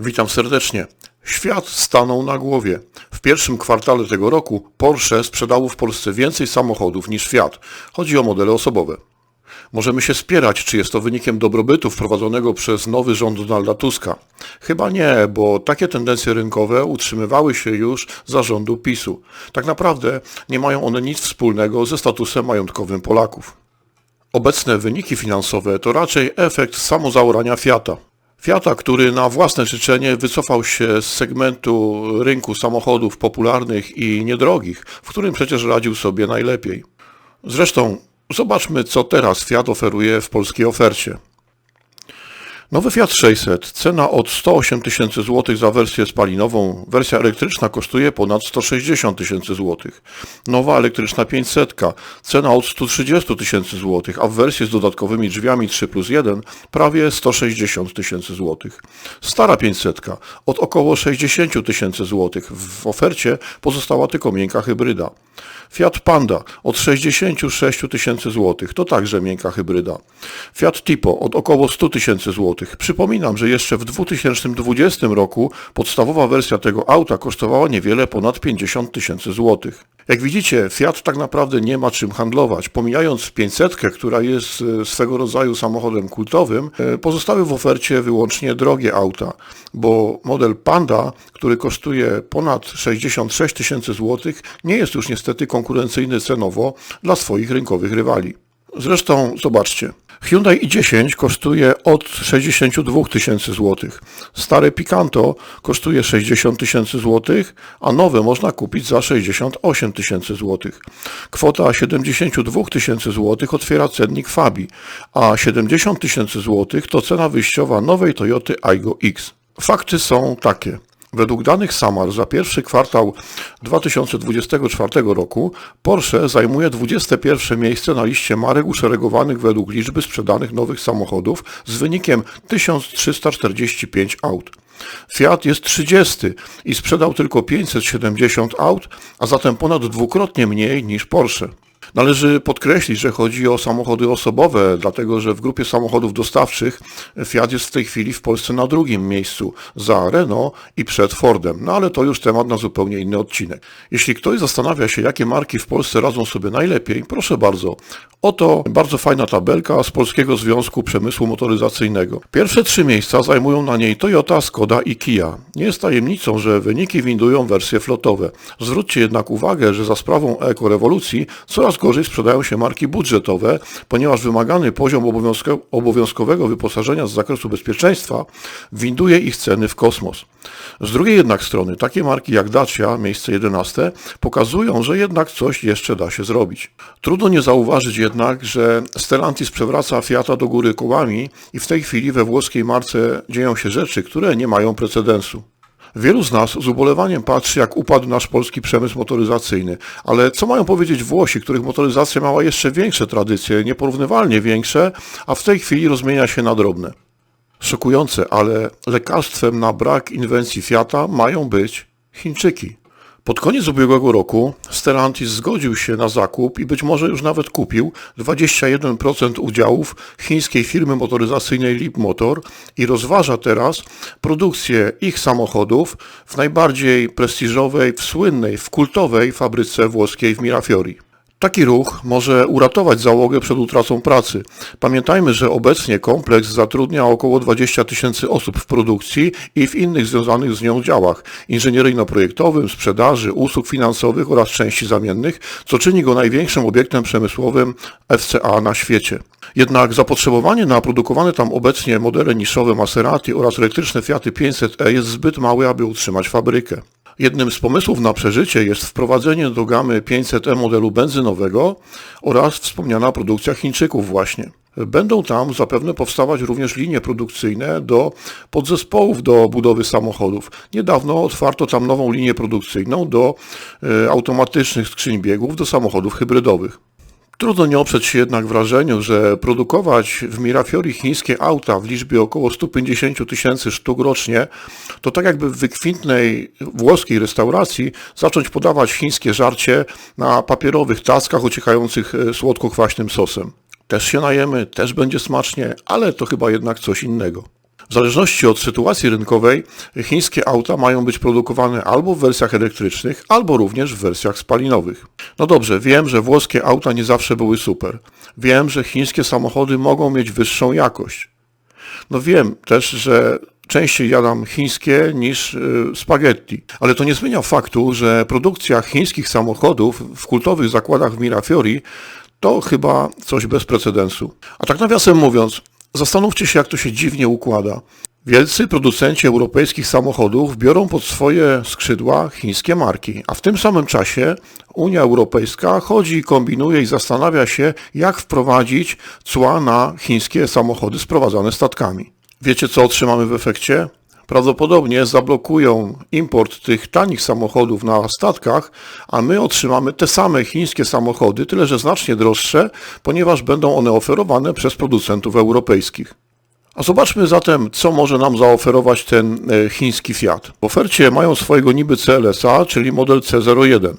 Witam serdecznie. Świat stanął na głowie. W pierwszym kwartale tego roku Porsche sprzedało w Polsce więcej samochodów niż Fiat. Chodzi o modele osobowe. Możemy się spierać, czy jest to wynikiem dobrobytu wprowadzonego przez nowy rząd Donalda Tuska. Chyba nie, bo takie tendencje rynkowe utrzymywały się już za rządu PiSu. Tak naprawdę nie mają one nic wspólnego ze statusem majątkowym Polaków. Obecne wyniki finansowe to raczej efekt samozaorania Fiata. Fiata, który na własne życzenie wycofał się z segmentu rynku samochodów popularnych i niedrogich, w którym przecież radził sobie najlepiej. Zresztą zobaczmy, co teraz Fiat oferuje w polskiej ofercie. Nowy Fiat 600, cena od 108 tysięcy złotych za wersję spalinową, wersja elektryczna kosztuje ponad 160 tysięcy złotych. Nowa elektryczna 500, cena od 130 tysięcy złotych, a w wersji z dodatkowymi drzwiami 3 plus 1 prawie 160 tysięcy złotych. Stara 500 od około 60 tysięcy złotych, w ofercie pozostała tylko miękka hybryda. Fiat Panda od 66 tysięcy złotych, to także miękka hybryda. Fiat Tipo od około 100 tysięcy złotych. Przypominam, że jeszcze w 2020 roku podstawowa wersja tego auta kosztowała niewiele ponad 50 tysięcy złotych. Jak widzicie, Fiat tak naprawdę nie ma czym handlować. Pomijając 500, która jest e, swego rodzaju samochodem kultowym, e, pozostały w ofercie wyłącznie drogie auta, bo model Panda, który kosztuje ponad 66 tysięcy złotych, nie jest już niestety konkurencyjny cenowo dla swoich rynkowych rywali. Zresztą zobaczcie, Hyundai i10 kosztuje od 62 tysięcy złotych. Stare Picanto kosztuje 60 tysięcy złotych, a nowe można kupić za 68 tysięcy złotych. Kwota 72 tysięcy złotych otwiera cennik Fabi, a 70 tysięcy złotych to cena wyjściowa nowej Toyoty Aygo X. Fakty są takie. Według danych Samar za pierwszy kwartał 2024 roku Porsche zajmuje 21 miejsce na liście marek uszeregowanych według liczby sprzedanych nowych samochodów z wynikiem 1345 aut. Fiat jest 30 i sprzedał tylko 570 aut, a zatem ponad dwukrotnie mniej niż Porsche. Należy podkreślić, że chodzi o samochody osobowe, dlatego że w grupie samochodów dostawczych Fiat jest w tej chwili w Polsce na drugim miejscu za Renault i przed Fordem. No ale to już temat na zupełnie inny odcinek. Jeśli ktoś zastanawia się, jakie marki w Polsce radzą sobie najlepiej, proszę bardzo. Oto bardzo fajna tabelka z Polskiego Związku Przemysłu Motoryzacyjnego. Pierwsze trzy miejsca zajmują na niej Toyota, Skoda i Kia. Nie jest tajemnicą, że wyniki windują wersje flotowe. Zwróćcie jednak uwagę, że za sprawą ekorewolucji coraz gorzej sprzedają się marki budżetowe, ponieważ wymagany poziom obowiązkowego wyposażenia z zakresu bezpieczeństwa winduje ich ceny w kosmos. Z drugiej jednak strony takie marki jak Dacia, miejsce 11, pokazują, że jednak coś jeszcze da się zrobić. Trudno nie zauważyć jednak, że Stellantis przewraca Fiata do góry kołami i w tej chwili we włoskiej marce dzieją się rzeczy, które nie mają precedensu. Wielu z nas z ubolewaniem patrzy, jak upadł nasz polski przemysł motoryzacyjny. Ale co mają powiedzieć Włosi, których motoryzacja miała jeszcze większe tradycje, nieporównywalnie większe, a w tej chwili rozmienia się na drobne? Szokujące, ale lekarstwem na brak inwencji Fiata mają być Chińczyki. Pod koniec ubiegłego roku Stellantis zgodził się na zakup i być może już nawet kupił 21% udziałów chińskiej firmy motoryzacyjnej Leapmotor i rozważa teraz produkcję ich samochodów w najbardziej prestiżowej, w słynnej, w kultowej fabryce włoskiej w Mirafiori. Taki ruch może uratować załogę przed utracą pracy. Pamiętajmy, że obecnie kompleks zatrudnia około 20 tysięcy osób w produkcji i w innych związanych z nią działach inżynieryjno-projektowym, sprzedaży, usług finansowych oraz części zamiennych, co czyni go największym obiektem przemysłowym FCA na świecie. Jednak zapotrzebowanie na produkowane tam obecnie modele niszowe Maserati oraz elektryczne Fiaty 500e jest zbyt małe, aby utrzymać fabrykę. Jednym z pomysłów na przeżycie jest wprowadzenie do gamy 500e modelu benzynowego oraz wspomniana produkcja Chińczyków właśnie. Będą tam zapewne powstawać również linie produkcyjne do podzespołów do budowy samochodów. Niedawno otwarto tam nową linię produkcyjną do e, automatycznych skrzyń biegów do samochodów hybrydowych. Trudno nie oprzeć się jednak wrażeniu, że produkować w Mirafiori chińskie auta w liczbie około 150 tysięcy sztuk rocznie, to tak jakby w wykwintnej włoskiej restauracji zacząć podawać chińskie żarcie na papierowych taskach ociekających e, słodko-kwaśnym sosem. Też się najemy, też będzie smacznie, ale to chyba jednak coś innego. W zależności od sytuacji rynkowej, chińskie auta mają być produkowane albo w wersjach elektrycznych, albo również w wersjach spalinowych. No dobrze, wiem, że włoskie auta nie zawsze były super. Wiem, że chińskie samochody mogą mieć wyższą jakość. No wiem też, że częściej jadam chińskie niż y, spaghetti, ale to nie zmienia faktu, że produkcja chińskich samochodów w kultowych zakładach w Mirafiori to chyba coś bez precedensu. A tak nawiasem mówiąc, zastanówcie się, jak to się dziwnie układa. Wielcy producenci europejskich samochodów biorą pod swoje skrzydła chińskie marki, a w tym samym czasie Unia Europejska chodzi kombinuje i zastanawia się, jak wprowadzić cła na chińskie samochody sprowadzane statkami. Wiecie, co otrzymamy w efekcie? Prawdopodobnie zablokują import tych tanich samochodów na statkach, a my otrzymamy te same chińskie samochody, tyle że znacznie droższe, ponieważ będą one oferowane przez producentów europejskich. A zobaczmy zatem, co może nam zaoferować ten e, chiński Fiat. W ofercie mają swojego niby CLSA, czyli model C01.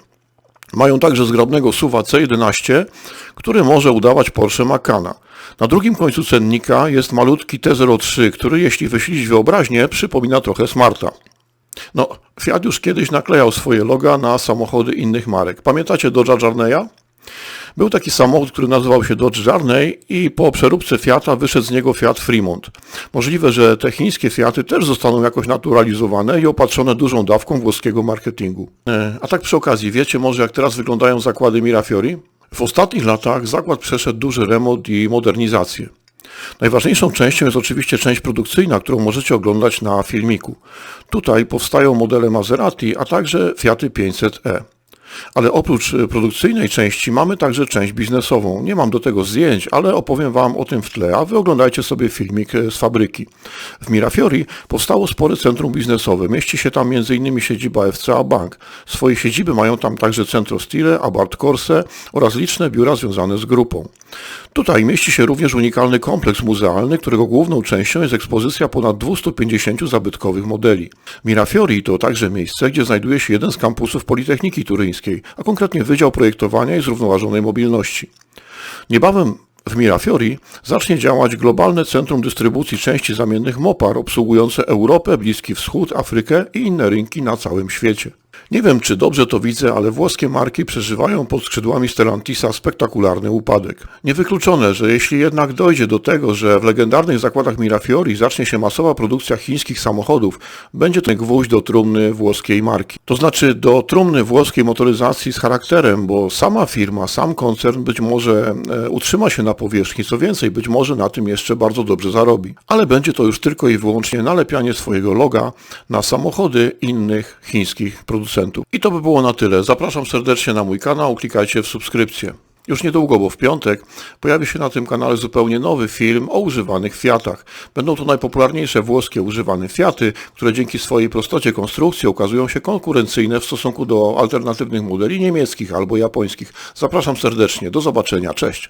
Mają także zgrabnego SUVa C11, który może udawać Porsche Macana. Na drugim końcu cennika jest malutki T03, który jeśli wysilić wyobraźnię, przypomina trochę Smarta. No, Fiat już kiedyś naklejał swoje loga na samochody innych marek. Pamiętacie Dodge'a Jarneya? Był taki samochód, który nazywał się Dodge Jarney i po przeróbce Fiata wyszedł z niego Fiat Fremont. Możliwe, że te chińskie Fiaty też zostaną jakoś naturalizowane i opatrzone dużą dawką włoskiego marketingu. E, A tak przy okazji, wiecie może jak teraz wyglądają zakłady Mirafiori? W ostatnich latach zakład przeszedł duży remont i modernizację. Najważniejszą częścią jest oczywiście część produkcyjna, którą możecie oglądać na filmiku. Tutaj powstają modele Maserati, a także Fiaty 500e. Ale oprócz e, produkcyjnej części mamy także część biznesową. Nie mam do tego zdjęć, ale opowiem Wam o tym w tle, a Wy oglądajcie sobie filmik e, z fabryki. W Mirafiori powstało spore centrum biznesowe. Mieści się tam m.in. siedziba FCA Bank. Swoje siedziby mają tam także Centro Stile, Abart Corse oraz liczne biura związane z grupą. Tutaj mieści się również unikalny kompleks muzealny, którego główną częścią jest ekspozycja ponad 250 zabytkowych modeli. Mirafiori to także miejsce, gdzie znajduje się jeden z kampusów Politechniki Turyńskiej, a konkretnie Wydział Projektowania i Zrównoważonej Mobilności. Niebawem w Mirafiori zacznie działać globalne centrum dystrybucji części zamiennych Mopar obsługujące Europę, Bliski Wschód, Afrykę i inne rynki na całym świecie. Nie wiem, czy dobrze to widzę, ale włoskie marki przeżywają pod skrzydłami Stellantisa spektakularny upadek. Niewykluczone, że jeśli jednak dojdzie do tego, że w legendarnych zakładach Mirafiori zacznie się masowa produkcja chińskich samochodów, będzie to gwóźdź do trumny włoskiej marki. To znaczy do trumny włoskiej motoryzacji z charakterem, bo sama firma, sam koncern być może e, utrzyma się na powierzchni, co więcej, być może na tym jeszcze bardzo dobrze zarobi. Ale będzie to już tylko i wyłącznie nalepianie swojego loga na samochody innych chińskich producentów. I to by było na tyle. Zapraszam serdecznie na mój kanał, klikajcie w subskrypcję. Już niedługo, bo w piątek pojawi się na tym kanale zupełnie nowy film o używanych Fiatach. Będą to najpopularniejsze włoskie używane Fiaty, które dzięki swojej prostocie konstrukcji okazują się konkurencyjne w stosunku do alternatywnych modeli niemieckich albo japońskich. Zapraszam serdecznie, do zobaczenia, cześć!